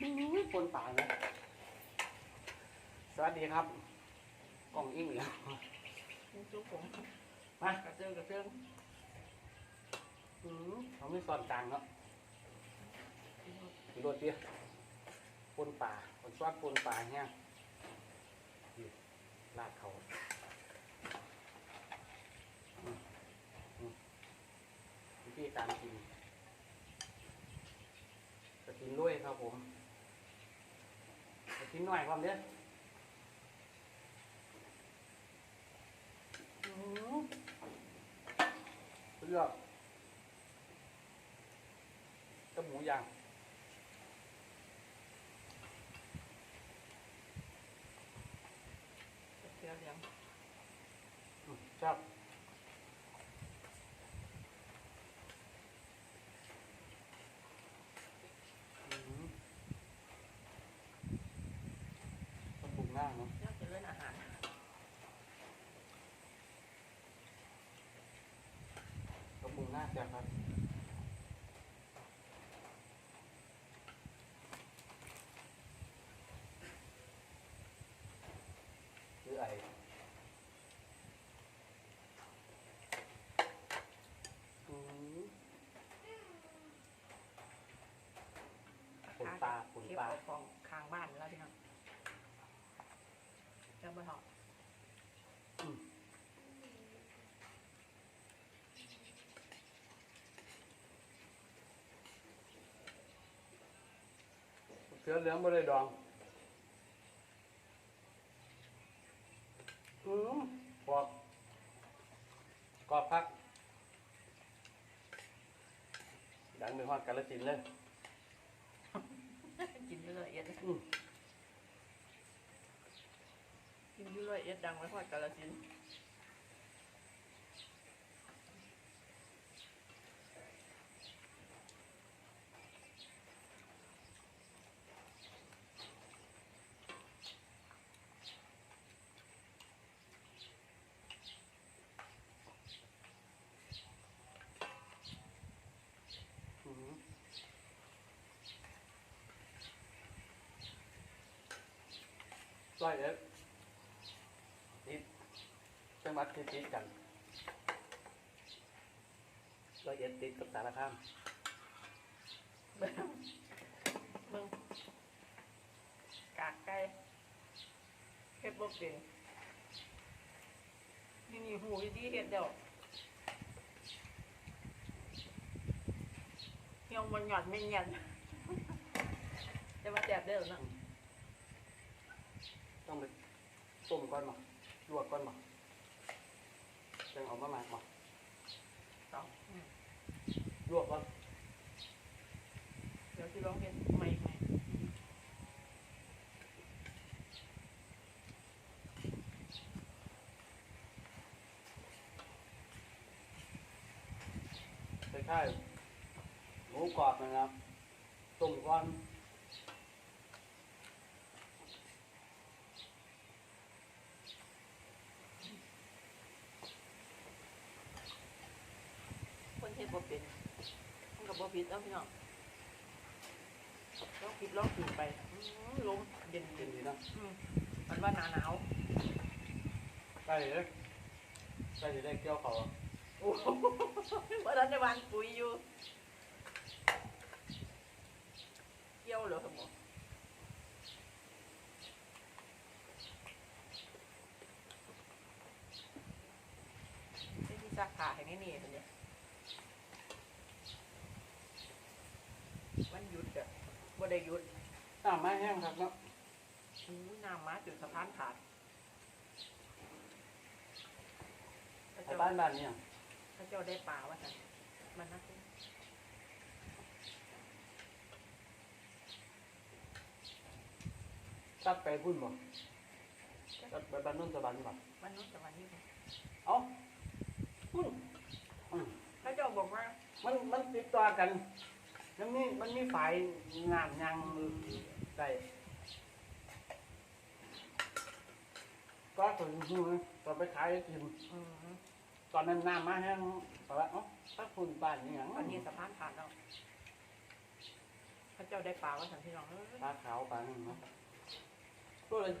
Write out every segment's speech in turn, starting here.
อื้อปนป่าเลยสวัสดีครับ กล่องอิ่มแล้วนี่ซุปผมมากระเจิงกระเจิงอื้อเขาไม่สอนกลางเนาะโดดเตี้ยปนป่าคนชอบปนป่าเนี่ยนี่ลาดเขาอืมอืมวิธีการกินจะกินด้วยครับผม จะกินหน่อยความเนี้ยอื้อเลือกกับหมูย่างกระเทียมเหลืองอืมชอบอืม ต้องปรุงหน้าเนาะน่าจะเล่นอาหารต้องปรุงหน้าจ้ะครับหรือไออืมขนปลาขนเก็บปลาเอาของข้างบ้าน แล้วพี่น้องจะมาถอดเสือเหลืองบริดองอืมกรอบกรอบพัก ดังไปฮอดกาลสินธุ์เลย กินอยุ่เลยเอ็ดอืม กิน อยเอ็ดดังไว้พอดกาลสินธุ์อืมร้อยเอ็ด จังหวัดที่ติดกันร้อยเอ็ดติดกับสารคามเบิ่งเบิ่งกากไก่เฮ็ดบ่เป็นนี่นี่หูวิธีเฮ็ดเดี๋ยวเฮียงมันหยอดไม่เงียนจะมาแจบเด้อเนาะต้องไปต้มก่อนมาลวกก่อนมาจัง เอามาหมักมาสองอืมลวกก่อนเดี๋ยวที่ร้องเฮ็ดใหม่ใหม่คล้ายๆหมูกรอบนะครับต้มก่อน คนเฮ็ดบ่เป็นมันก็บ่ ผิดเนาะพี่น้องลองผิดลองถูกไปอื้อลมเย็นกิเย็นนดีเนาะอืมมันว่าหนาหนาวใกล้เลยใกล้จะได้เกี่ยวเขาวอะโอ้โหเพราะนั้นในวันปุ๋ยอยู่เกี่ยวเหรอครับหมอไม่มีซักผ้าให้แน่ๆเลยเนี่ยวันหยุดอะบ่ ได้หยุดน้ำไม้แห้งครับเนาะอู้น้ำมาจุดสะพานขาดไอ้บ้านบ้านเนี่ยพระเจ้าได้ป่าว่าสันมันน่าจะตัดไปพุ่นบ่ตัดไปบ้านนุ่นสวรรค์บ่มันนู้นแต่วันนี้บ่เอ้าพุ่นอืมพระเจ้าบอกว่ามันมันติดต่อกัน มันมีมันมีฝ่ายงานยังใส่ก็ถึงหูตอนไปขายไอติมอืมตอนนั้นน้ำมาแห้งเพราะว่าเอ้าถ้าคุณบ้านนี่หยังวันนี้สะพานขาดแล้วพเขาเจ้าได้ปลาว่าสันพี่น้องเอ้ยปลาขาวปลาหนึ่งเนาะตัวเลย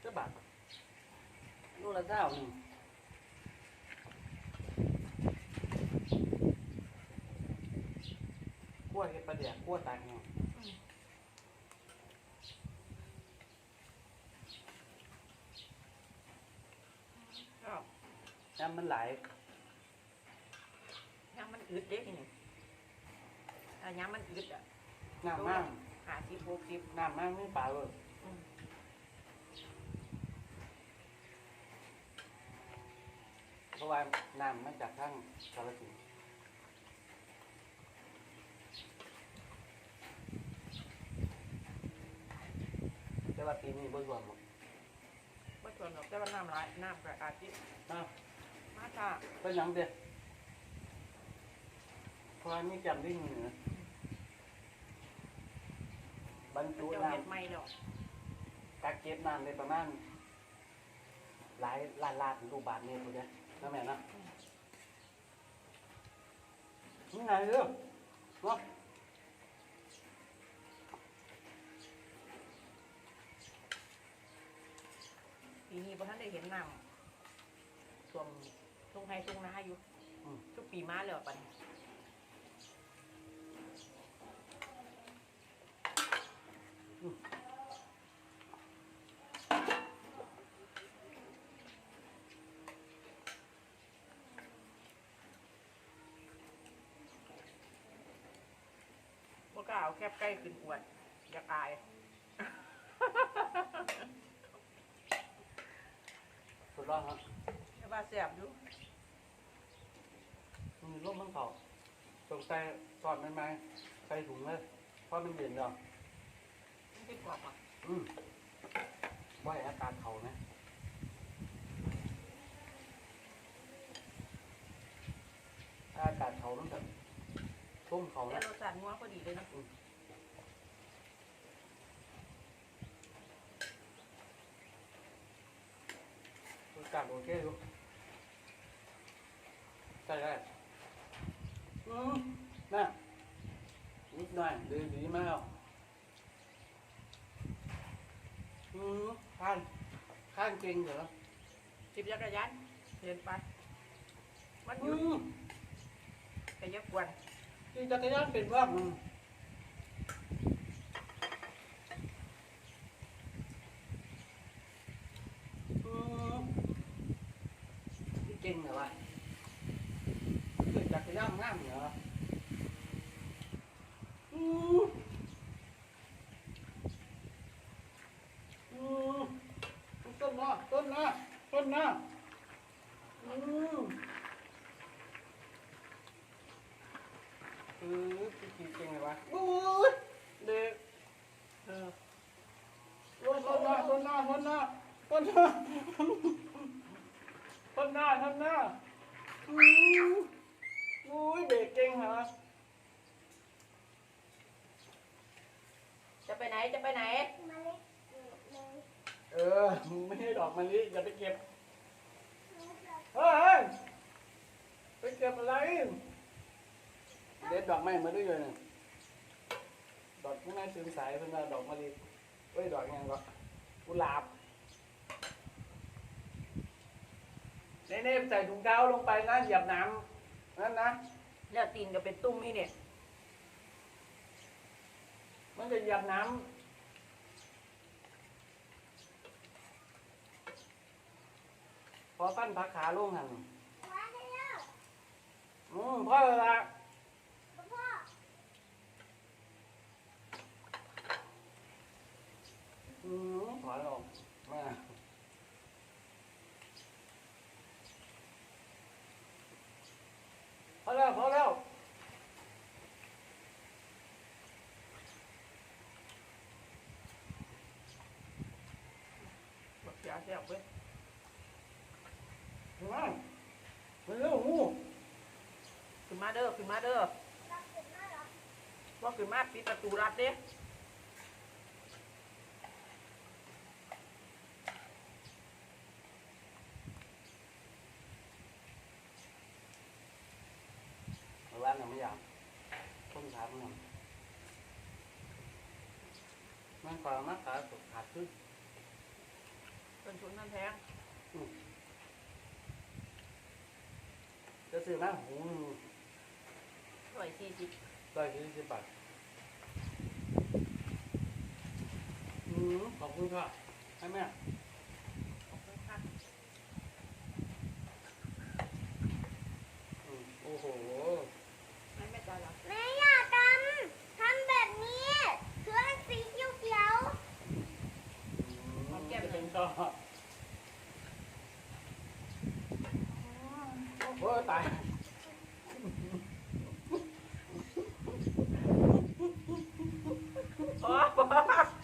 เจ้าบาทตัวละเจ้าหนึ่งขั้วเห็ด ปลาเดียกขั้วตากเนาะอ้าวน้ำมันไหลายยังมันอึดเด้นี่ถ้ายังมันอึดอะน้ำมากหาสิบหกสิบน้ำมากไม่ปลาเลยอืมเพราะว่าน้ำมาจากทางกาฬสินธุ์ แต่ว่าปีนี้บ่รวมหรอกไม่ชวนหรอกแต่ว่าน้ำร้ายน้ำกระอาจิอ้าวมาจ้าเป็นหยังเด้เพราะว่านี่จำได้เหนือบรรจุเจ้าน้เห็ดไม่หรอกำกักเก็บน้ำได้ประมาณหลายล้านล้านลูกบาทเมตรเลยนะแม่นะนี่ไงเรื่องเนาะ ปี นี้พอท่านได้เห็นน้ำส่วมทุ่งไฮทุ่งนาอยู่อืม ทุกปีมาแล้วปันบ่กล้าเอาแคบใกล้ขึ้นอวดอยากอาย สุดยอดครับแต่ว่าแสบอยู่มีร่มมันเขาตรงใส่สอดมันไหมใส่ถุงเลยเพราะมันเย็นแล้วมันคิดกรอบอะอืมว่าอากาศเขานะถ้าอากาศเขาต้องแบบต้มเขาแต่นะรสชาตินัวพอดีเลยนะ กาศโอเคอยู่ใช่ได้อืมน่ะนิดหน่อยดีดีมากอืมข้างข้างเก่งเหรอจิบจักรยานเดินไป มันหอืยุดมแต่อยักกวนขี่จักรยานเป็นว่ามึงอืมที่เก่งเหรอวะขี่จักรยานงามเหรออืมอืมต้นหน้าต้นหน้า ต้นหน้าอืมคือพี่จริงเลยวะบู๊ดเด็กเออต้นต้นหน้าต้นหน้าต้นหน้าต้นหน้าต้นหน้าต้นหน้าอืมบู๊ยเด็กเก่งเหรอจะไปไหนจะไปไหน เออมึงไม่ให้ดอกมะลิอย่าไปเก็บ เฮ้ยไปเก็บอะไร เด็ดดอกไม้มาด้วยเลยนะดอกที่น่าชื่นสายเป็นว่าดอกมะลิเอ้ยดอกยังวะกุหลาบเน่เน่ใส่ถุงเท้าลงไปนะเหยียบน้ำนั่นนะแล้วตีนก็เป็นตุ้มนี่เนี่ยมันจะเหยียบน้ำ อปั้นพักขาลงหันอืมพ่อเลยละอืมถอยออกมาพอแล้วพอแล้วบักยาแซ่บเว้ย มาเร็วงูขึ้นมาเด้อขึ้นมาเด้อว่าขึ้นมาปิดประตูรัดเด้เอาว่านยังไม่อยากต้นขาเพื่อนมันขวามาขายสุดขาดขึ้นต้นทุนมันแพง จะซื้อมาหูร้อยสี่สิบร้อยยี่สิบบาทอืมขอบคุณค่ะให้แม่ขอบคุณค่ะอืมโอ้โห